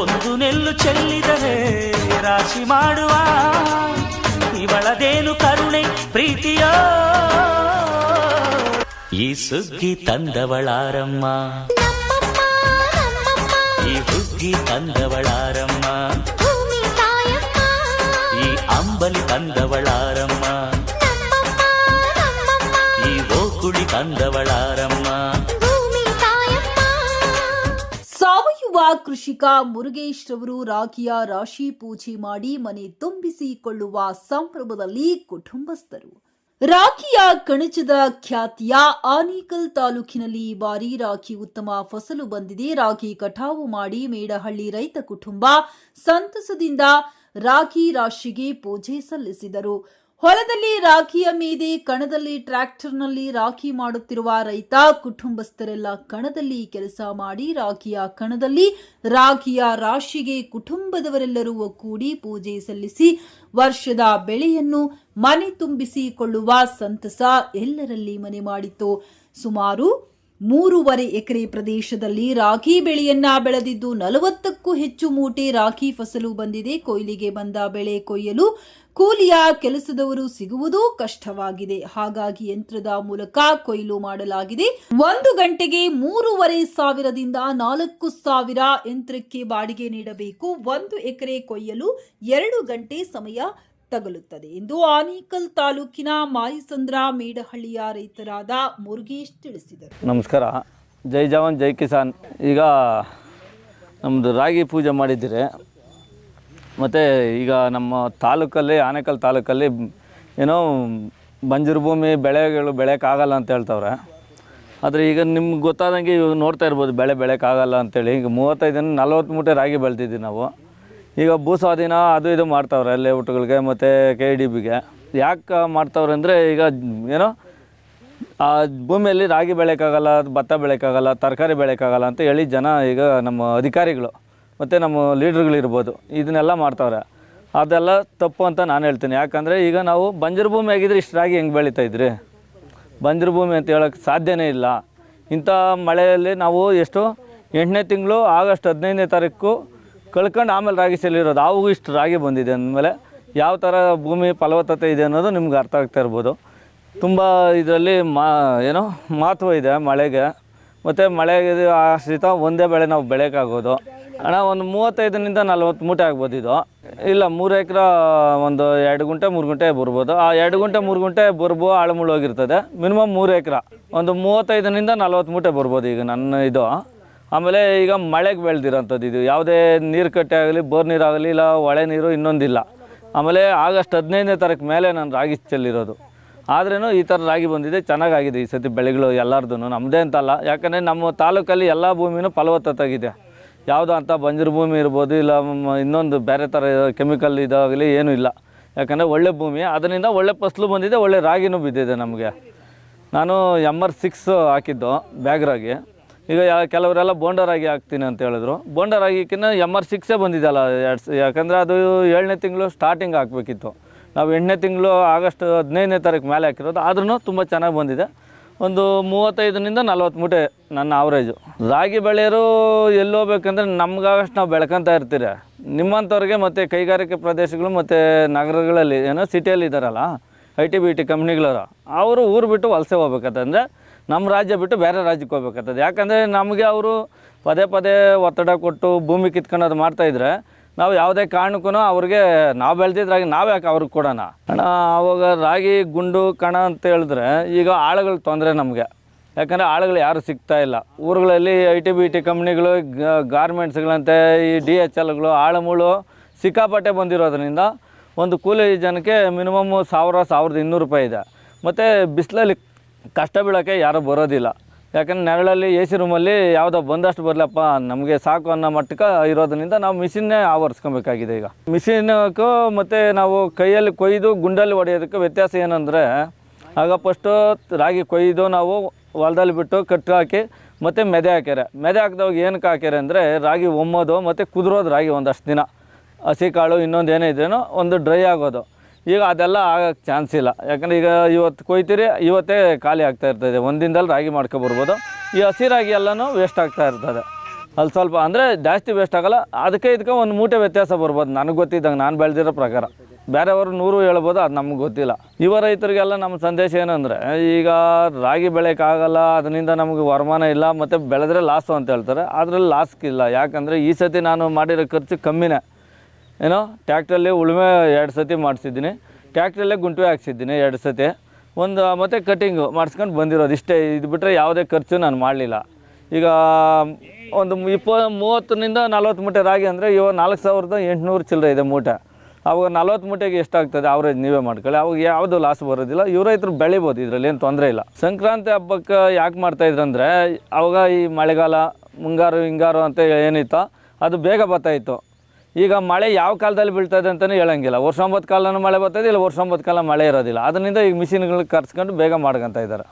ಒಂದು ನೆಲ್ಲು ಚೆಲ್ಲಿದರೆ ರಾಶಿ ಮಾಡುವ ಇವಳದೇನು ಕರುಣೆ ಪ್ರೀತಿಯ ಈ ಸುಗ್ಗಿ ತಂದವಳಾರಮ್ಮ ನಮ್ಮಮ್ಮ ನಮ್ಮಮ್ಮ ಈ ಹುಗ್ಗಿ ತಂದವಳಾರಮ್ಮ ಭೂಮಿ ತಾಯಮ್ಮ ಈ ಅಂಬಲಿ ತಂದವಳಾರಮ್ಮ ನಮ್ಮಮ್ಮ ನಮ್ಮಮ್ಮ ಈ ಓಕುಳಿ ತಂದವಳಾರಮ್ಮ ಕೃಷಿಕ ಮುರುಗೇಶ್ ರವರು ರಾಖಿಯ ರಾಶಿ ಪೂಜೆ ಮಾಡಿ ಮನೆ ತುಂಬಿಸಿಕೊಳ್ಳುವ ಸಂಭ್ರಮದಲ್ಲಿ ಕುಟುಂಬಸ್ಥರು. ರಾಖಿಯ ಕಣಜದ ಖ್ಯಾತಿಯ ಆನೇಕಲ್ ತಾಲೂಕಿನಲ್ಲಿ ಈ ಬಾರಿ ರಾಖಿ ಉತ್ತಮ ಫಸಲು ಬಂದಿದೆ. ರಾಖಿ ಕಟಾವು ಮಾಡಿ ಮೇಡಹಳ್ಳಿ ರೈತ ಕುಟುಂಬ ಸಂತಸದಿಂದ ರಾಖಿ ರಾಶಿಗೆ ಪೂಜೆ ಸಲ್ಲಿಸಿದರು. ಹೊಲದಲ್ಲಿ ರಾಖಿಯ ಮೀದಿ ಕಣದಲ್ಲಿ ಟ್ರ್ಯಾಕ್ಟರ್ನಲ್ಲಿ ರಾಖಿ ಮಾಡುತ್ತಿರುವ ರೈತ, ಕುಟುಂಬಸ್ಥರೆಲ್ಲ ಕಣದಲ್ಲಿ ಕೆಲಸ ಮಾಡಿ ರಾಖಿಯ ಕಣದಲ್ಲಿ ರಾಖಿಯ ರಾಶಿಗೆ ಕುಟುಂಬದವರೆಲ್ಲರೂ ಒಗ್ಗೂಡಿ ಪೂಜೆ ಸಲ್ಲಿಸಿ ವರ್ಷದ ಬೆಳೆಯನ್ನು ಮನೆ ತುಂಬಿಸಿಕೊಳ್ಳುವ ಸಂತಸ ಎಲ್ಲರಲ್ಲಿ ಮನೆ ಮಾಡಿತ್ತು. ಸುಮಾರು ಮೂರುವರೆ ಎಕರೆ ಪ್ರದೇಶದಲ್ಲಿ ರಾಖಿ ಬೆಳೆಯನ್ನ ಬೆಳೆದಿದ್ದು ನಲವತ್ತಕ್ಕೂ ಹೆಚ್ಚು ಮೂಟೆ ರಾಖಿ ಫಸಲು ಬಂದಿದೆ. ಕೊಯ್ಲಿಗೆ ಬಂದ ಬೆಳೆ ಕೊಯ್ಯಲು ಕೂಲಿಯ ಕೆಲಸದವರು ಸಿಗುವುದೂ ಕಷ್ಟವಾಗಿದೆ. ಹಾಗಾಗಿ ಯಂತ್ರದ ಮೂಲಕ ಕೊಯ್ಲು ಮಾಡಲಾಗಿದೆ. ಒಂದು ಗಂಟೆಗೆ ಮೂರುವರೆ ಸಾವಿರದಿಂದ ನಾಲ್ಕು ಸಾವಿರ ಯಂತ್ರಕ್ಕೆ ಬಾಡಿಗೆ ನೀಡಬೇಕು. ಒಂದು ಎಕರೆ ಕೊಯ್ಯಲು ಎರಡು ಗಂಟೆ ಸಮಯ ತಗಲುತ್ತದೆ. ಎಂದು ಆನೇಕಲ್ ತಾಲೂಕಿನ ಮಾಯಸಂದ್ರ ಮೇಡಹಳ್ಳಿಯ ರೈತರಾದ ಮುರುಗೇಶ್ ತಿಳಿಸಿದರು. ನಮಸ್ಕಾರ. ಜೈ ಜವಾನ್, ಜೈ ಕಿಸಾನ್. ಈಗ ನಮ್ಮದು ರಾಗಿ ಪೂಜೆ ಮಾಡಿದ್ದೀರಿ. ಮತ್ತು ಈಗ ನಮ್ಮ ತಾಲೂಕಲ್ಲಿ, ಆನೇಕಲ್ ತಾಲೂಕಲ್ಲಿ ಏನೋ ಬಂಜರು ಭೂಮಿ ಬೆಳೆಗಳು ಬೆಳೆಯೋಕ್ಕಾಗಲ್ಲ ಅಂತ ಹೇಳ್ತವ್ರೆ. ಆದರೆ ಈಗ ನಿಮ್ಗೆ ಗೊತ್ತಾದಂಗೆ ನೋಡ್ತಾ ಇರ್ಬೋದು, ಬೆಳೆ ಬೆಳೆಯೋಕ್ಕಾಗಲ್ಲ ಅಂತೇಳಿ. ಈಗ ಮೂವತ್ತೈದು ಜನ ನಲ್ವತ್ತು ಮೂಟೆ ರಾಗಿ ಬೆಳ್ತಿದ್ದೀವಿ ನಾವು. ಈಗ ಭೂ ಸ್ವಾಧೀನ ಅದು ಇದು ಮಾಡ್ತಾವ್ರೆ ಲೇಔಟ್ಗಳಿಗೆ ಮತ್ತು ಕೆ ಡಿ ಬಿಗೆ ಯಾಕೆ ಮಾಡ್ತಾವ್ರೆ ಅಂದರೆ ಈಗ ಏನೋ, ಆ ಭೂಮಿಯಲ್ಲಿ ರಾಗಿ ಬೆಳೆಯೋಕ್ಕಾಗಲ್ಲ, ಭತ್ತ ಬೆಳೆಯೋಕ್ಕಾಗಲ್ಲ, ತರಕಾರಿ ಬೆಳೆಯೋಕ್ಕಾಗಲ್ಲ ಅಂತ ಹೇಳಿ ಜನ ಈಗ ನಮ್ಮ ಅಧಿಕಾರಿಗಳು ಮತ್ತು ನಮ್ಮ ಲೀಡ್ರ್ಗಳಿರ್ಬೋದು ಇದನ್ನೆಲ್ಲ ಮಾಡ್ತಾವ್ರೆ. ಅದೆಲ್ಲ ತಪ್ಪು ಅಂತ ನಾನು ಹೇಳ್ತೀನಿ. ಯಾಕಂದರೆ ಈಗ ನಾವು ಬಂಜರು ಭೂಮಿ ಆಗಿದ್ರೆ ಇಷ್ಟು ರಾಗಿ ಹೆಂಗೆ ಬೆಳೀತಾ ಇದ್ರಿ? ಬಂಜರು ಭೂಮಿ ಅಂತ ಹೇಳೋಕ್ಕೆ ಸಾಧ್ಯನೇ ಇಲ್ಲ. ಇಂಥ ಮಳೆಯಲ್ಲಿ ನಾವು ಎಷ್ಟು ಎಂಟನೇ ತಿಂಗಳು ಆಗಸ್ಟ್ ಹದಿನೈದನೇ ತಾರೀಕು ಕಳ್ಕೊಂಡು ಆಮೇಲೆ ರಾಗಿ ಚೆಲ್ಲಿರೋದು ಅವು ಇಷ್ಟು ರಾಗಿ ಬಂದಿದೆ ಅಂದಮೇಲೆ ಯಾವ ಥರ ಭೂಮಿ ಫಲವತ್ತತೆ ಇದೆ ಅನ್ನೋದು ನಿಮ್ಗೆ ಅರ್ಥ ಆಗ್ತಾ ಇರ್ಬೋದು. ತುಂಬ ಇದರಲ್ಲಿ ಮಾ, ಏನೋ ಮಹತ್ವ ಇದೆ ಮಳೆಗೆ. ಮತ್ತು ಮಳೆಗೆ ಆಶ್ರಿತ ಒಂದೇ ಬೆಳೆ ನಾವು ಬೆಳೆಯೋಕ್ಕಾಗೋದು. ಹಣ ಒಂದು ಮೂವತ್ತೈದರಿಂದ ನಲ್ವತ್ತು ಮೂಟೆ ಆಗ್ಬೋದು ಇದು. ಇಲ್ಲ, ಮೂರು ಎಕರೆ ಒಂದು ಎರಡು ಗುಂಟೆ, ಮೂರು ಗುಂಟೆ ಬರ್ಬೋದು. ಆ ಎರಡು ಗುಂಟೆ, ಮೂರು ಗುಂಟೆ ಬರ್ಬೋ ಆಳುಮುಳು ಹೋಗಿರ್ತದೆ. ಮಿನಿಮಮ್ ಮೂರು ಎಕರೆ. ಒಂದು ಮೂವತ್ತೈದರಿಂದ ನಲ್ವತ್ತು ಮೂಟೆ ಬರ್ಬೋದು ಈಗ ನನ್ನ ಇದು. ಆಮೇಲೆ ಈಗ ಮಳೆಗೆ ಬೆಳೆದಿರೋಂಥದ್ದು ಇದು. ಯಾವುದೇ ನೀರು ಕಟ್ಟೆ ಆಗಲಿ, ಬೋರ್ ನೀರಾಗಲಿ ಇಲ್ಲ ಹೊಳೆ ನೀರು ಇನ್ನೊಂದಿಲ್ಲ. ಆಮೇಲೆ ಆಗಸ್ಟ್ ಹದಿನೈದನೇ ತಾರೀಕು ಮೇಲೆ ನಾನು ರಾಗಿ ಚೆಲ್ಲಿರೋದು. ಆದ್ರೂ ಈ ಥರ ರಾಗಿ ಬಂದಿದೆ, ಚೆನ್ನಾಗಾಗಿದೆ ಈ ಸತಿ ಬೆಳೆಗಳು ಎಲ್ಲರದು ನಮ್ಮದೇ ಅಂತಲ್ಲ ಯಾಕಂದರೆ ನಮ್ಮ ತಾಲೂಕಲ್ಲಿ ಎಲ್ಲ ಭೂಮಿನೂ ಫಲವತ್ತತೆಯಾಗಿದೆ ಯಾವುದೋ ಅಂತ ಬಂಜರು ಭೂಮಿ ಇರ್ಬೋದು, ಇಲ್ಲ ಇನ್ನೊಂದು ಬೇರೆ ಥರ ಕೆಮಿಕಲ್ ಇದಾಗಲಿ ಏನೂ ಇಲ್ಲ. ಯಾಕಂದರೆ ಒಳ್ಳೆ ಭೂಮಿ ಅದರಿಂದ ಒಳ್ಳೆ ಫಸಲು ಬಂದಿದೆ, ಒಳ್ಳೆ ರಾಗಿನೂ ಬಿದ್ದಿದೆ ನಮಗೆ. ನಾನು ಎಂ ಆರ್ ಸಿಕ್ಸ್ ಹಾಕಿದ್ದು ಬ್ಯಾಗ್ ರಾಗಿ. ಈಗ ಯಾ ಕೆಲವರೆಲ್ಲ ಬೋಂಡರಾಗಿ ಹಾಕ್ತೀನಿ ಅಂತ ಹೇಳಿದ್ರು. ಬೋಂಡರಾಗಿಕ್ಕಿಂತ ಎಂ ಆರ್ ಸಿಕ್ಸೇ ಬಂದಿದ್ದಲ್ಲ ಎರಡು ಯಾಕಂದರೆ ಅದು ಏಳನೇ ತಿಂಗಳು ಸ್ಟಾರ್ಟಿಂಗ್ ಹಾಕಬೇಕಿತ್ತು ನಾವು ಎಂಟನೇ ತಿಂಗಳು ಆಗಸ್ಟ್ ಹದಿನೈದನೇ ತಾರೀಕು ಮೇಲೆ ಹಾಕಿರೋದು ಆದ್ರೂ ತುಂಬ ಚೆನ್ನಾಗಿ ಬಂದಿದೆ. ಒಂದು ಮೂವತ್ತೈದರಿಂದ ನಲ್ವತ್ತು ಮೂಟೆ ನನ್ನ ಆವ್ರೇಜು ರಾಗಿ ಬೆಳೆಯೋರು ಎಲ್ಲಿ ಹೋಗ್ಬೇಕಂದ್ರೆ ನಮ್ಗಾಗಷ್ಟು ನಾವು ಬೆಳ್ಕೊತಾ ಇರ್ತೀರ. ನಿಮ್ಮಂಥವ್ರಿಗೆ ಮತ್ತು ಕೈಗಾರಿಕೆ ಪ್ರದೇಶಗಳು ಮತ್ತು ನಗರಗಳಲ್ಲಿ, ಏನೋ ಸಿಟಿಯಲ್ಲಿ ಇದ್ದಾರಲ್ಲ ಐ ಟಿ ಬಿ ಟಿ ಕಂಪ್ನಿಗಳವರು ಅವರು ಊರು ಬಿಟ್ಟು ವಲಸೆ ಹೋಗ್ಬೇಕಂತಂದರೆ ನಮ್ಮ ರಾಜ್ಯ ಬಿಟ್ಟು ಬೇರೆ ರಾಜ್ಯಕ್ಕೆ ಹೋಗ್ಬೇಕಾಗ್ತದೆ. ಯಾಕಂದರೆ ನಮಗೆ ಅವರು ಪದೇ ಪದೇ ಒತ್ತಡ ಕೊಟ್ಟು ಭೂಮಿ ಕಿತ್ಕೊಳ್ಳೋದು ಮಾಡ್ತಾಯಿದ್ರೆ ನಾವು ಯಾವುದೇ ಕಾರಣಕ್ಕೂ ಅವ್ರಿಗೆ ನಾವು ಬೆಳೆದಿದ್ರಾಗಿ ನಾವು ಯಾಕೆ ಅವ್ರಿಗೆ ಕೊಡೋಣ? ಅಣ್ಣ, ಅವಾಗ ರಾಗಿ, ಗುಂಡು, ಕಣ ಅಂತ ಹೇಳಿದ್ರೆ ಈಗ ಆಳುಗಳ ತೊಂದರೆ ನಮಗೆ. ಯಾಕಂದರೆ ಆಳುಗಳು ಯಾರು ಸಿಗ್ತಾ ಇಲ್ಲ. ಊರುಗಳಲ್ಲಿ ಐ ಟಿ ಬಿ ಟಿ ಕಂಪ್ನಿಗಳು ಗಾರ್ಮೆಂಟ್ಸ್ಗಳಂತೆ ಈ ಡಿ ಎಚ್ ಎಲ್ಗಳು, ಆಳುಮುಳು ಸಿಕ್ಕಾಪಟ್ಟೆ ಬಂದಿರೋದ್ರಿಂದ ಒಂದು ಕೂಲಿ ಜನಕ್ಕೆ ಮಿನಿಮಮ್ ಸಾವಿರ, ಸಾವಿರದ ಇನ್ನೂರು ರೂಪಾಯಿ ಇದೆ. ಮತ್ತು ಬಿಸಿಲಲ್ಲಿ ಕಷ್ಟ ಬೀಳೋಕ್ಕೆ ಯಾರೂ ಬರೋದಿಲ್ಲ. ಯಾಕಂದ್ರೆ ನೆರಳಲ್ಲಿ ಎ ಸಿ ರೂಮಲ್ಲಿ ಯಾವುದೋ ಬಂದಷ್ಟು ಬರಲಪ್ಪ, ನಮಗೆ ಸಾಕು ಅನ್ನೋ ಮಟ್ಟಕ್ಕೆ ಇರೋದ್ರಿಂದ ನಾವು ಮಿಷಿನ್ನೇ ಆವರಿಸ್ಕೊಬೇಕಾಗಿದೆ ಈಗ. ಮಿಷಿನ್ಗೂ ಮತ್ತು ನಾವು ಕೈಯಲ್ಲಿ ಕೊಯ್ದು ಗುಂಡಲ್ಲಿ ಹೊಡೆಯೋದಕ್ಕೆ ವ್ಯತ್ಯಾಸ ಏನಂದರೆ, ಆಗ ಫಸ್ಟು ರಾಗಿ ಕೊಯ್ದು ನಾವು ಹೊಲದಲ್ಲಿ ಬಿಟ್ಟು ಕಟ್ಟು ಹಾಕಿ ಮತ್ತು ಮೆದೆ ಹಾಕ್ಯಾರೆ. ಮೆದೆ ಹಾಕಿದವಾಗ ಏನಕ್ಕೆ ಹಾಕ್ಯಾರೆ ಅಂದರೆ, ರಾಗಿ ಒಮ್ಮೋದು ಮತ್ತು ಕುದುರೋದು ರಾಗಿ ಒಂದಷ್ಟು ದಿನ. ಹಸಿ ಕಾಳು ಇನ್ನೊಂದು ಏನೇ ಇದ್ರೇನೋ ಒಂದು ಡ್ರೈ ಆಗೋದು. ಈಗ ಅದೆಲ್ಲ ಆಗೋಕ್ಕೆ ಚಾನ್ಸ್ ಇಲ್ಲ. ಯಾಕಂದರೆ ಈಗ ಇವತ್ತು ಕೊಯ್ತೀರಿ, ಇವತ್ತೇ ಖಾಲಿ ಆಗ್ತಾ ಇರ್ತದೆ. ಒಂದು ದಿನದಲ್ಲಿ ರಾಗಿ ಮಾಡ್ಕೊಬರ್ಬೋದು ಈ ಹಸಿ ರಾಗಿ ಎಲ್ಲನೂ ವೇಸ್ಟ್ ಆಗ್ತಾ ಇರ್ತದೆ. ಅಲ್ಲಿ ಸ್ವಲ್ಪ ಅಂದರೆ ಜಾಸ್ತಿ ವೇಸ್ಟ್ ಆಗೋಲ್ಲ. ಅದಕ್ಕೆ ಇದಕ್ಕೆ ಒಂದು ಮೂಟೆ ವ್ಯತ್ಯಾಸ ಬರ್ಬೋದು. ನನಗೆ ಗೊತ್ತಿದ್ದಂಗೆ ನಾನು ಬೆಳೆದಿರೋ ಪ್ರಕಾರ. ಬೇರೆಯವರು ನೂರು ಹೇಳ್ಬೋದು, ಅದು ನಮ್ಗೆ ಗೊತ್ತಿಲ್ಲ. ಯುವ ರೈತರಿಗೆಲ್ಲ ನಮ್ಮ ಸಂದೇಶ ಏನಂದರೆ, ಈಗ ರಾಗಿ ಬೆಳೆಯೋಕ್ಕಾಗಲ್ಲ ಅದರಿಂದ ನಮಗೆ ವರಮಾನ ಇಲ್ಲ, ಮತ್ತು ಬೆಳೆದ್ರೆ ಲಾಸು ಅಂತ ಹೇಳ್ತಾರೆ. ಅದರಲ್ಲಿ ಲಾಸ್ಗಿಲ್ಲ ಯಾಕಂದರೆ ಈ ಸತಿ ನಾನು ಮಾಡಿರೋ ಖರ್ಚು ಕಮ್ಮಿನೇ. ಏನೋ, ಟ್ಯಾಕ್ಟ್ರಲ್ಲಿ ಉಳುಮೆ ಎರಡು ಸತಿ ಮಾಡಿಸಿದ್ದೀನಿ. ಟ್ಯಾಕ್ಟ್ರಲ್ಲೇ ಗುಂಟೆ ಹಾಕ್ಸಿದ್ದೀನಿ ಎರಡು ಸತಿ. ಒಂದು, ಮತ್ತು ಕಟ್ಟಿಂಗು ಮಾಡಿಸ್ಕೊಂಡು ಬಂದಿರೋದು. ಇಷ್ಟೇ, ಇದು ಬಿಟ್ಟರೆ ಯಾವುದೇ ಖರ್ಚು ನಾನು ಮಾಡಲಿಲ್ಲ. ಈಗ, ಒಂದು ಇಪ್ಪ ಮೂವತ್ತರಿಂದ ನಲ್ವತ್ತು ಮೂಟೆ ರಾಗಿ ಅಂದರೆ ಇವಾಗ ನಾಲ್ಕು ಸಾವಿರದ ಎಂಟುನೂರು ಚಿಲ್ಲರೆ ಇದೆ ಮೂಟೆ. ಅವಾಗ ನಲ್ವತ್ತು ಮೂಟೆಗೆ ಎಷ್ಟಾಗ್ತದೆ? ಅವ್ರೇಜ್ ನೀವೇ ಮಾಡ್ಕೊಳ್ಳಿ. ಅವಾಗ ಯಾವುದು ಲಾಸ್ ಬರೋದಿಲ್ಲ. ಇವ್ರ ರೈತರು ಬೆಳಿಬೋದು, ಇದರಲ್ಲಿ ಏನು ತೊಂದರೆ ಇಲ್ಲ. ಸಂಕ್ರಾಂತಿ ಹಬ್ಬಕ್ಕೆ ಯಾಕೆ ಮಾಡ್ತಾಯಿದ್ರು ಅಂದರೆ, ಅವಾಗ ಈ ಮಳೆಗಾಲ, ಮುಂಗಾರು, ಹಿಂಗಾರು ಅಂತ ಏನಿತ್ತೋ, ಅದು ಬೇಗ ಬರ್ತಾಯಿತ್ತು ಈಗ ಮಳೆ ಯಾವ ಕಾಲದಲ್ಲಿ ಬೀಳ್ತದೆ ಅಂತಲೇ ಹೇಳಂಗಿಲ್ಲ. ವರ್ಷೊಂಬತ್ತು ಕಾಲನೂ ಮಳೆ ಬರ್ತದೆ, ಇಲ್ಲ ವರ್ಷ ಒಂಬತ್ತು ಕಾಲ ಮಳೆ ಇರೋದಿಲ್ಲ. ಅದರಿಂದ ಈಗ ಮಿಷಿನ್ಗಳು ಕರ್ಸ್ಕೊಂಡು ಬೇಗ ಮಾಡ್ಕೊತಾ ಇದ್ದಾರೆ